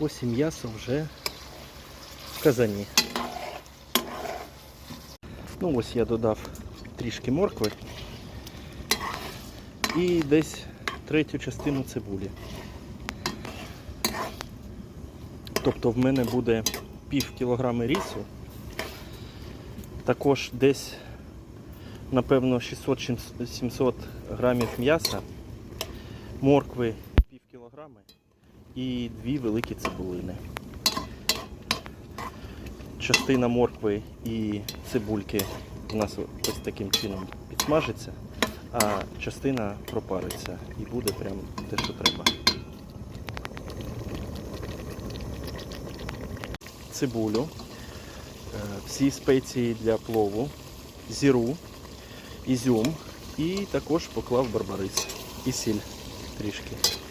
Ось і м'ясо вже в казані. Ну ось я додав трішки моркви і десь третю частину цибулі. Тобто в мене буде пів кілограми рісу, також десь, напевно, 600-700 грамів м'яса, моркви пів кілограми і дві великі цибулини. Частина моркви і цибульки у нас ось таким чином підсмажиться, а частина пропариться і буде прям те, що треба. Цибулю, е, всі спеції для плову, зіру, ізюм і також поклав барбарис і сіль трішки.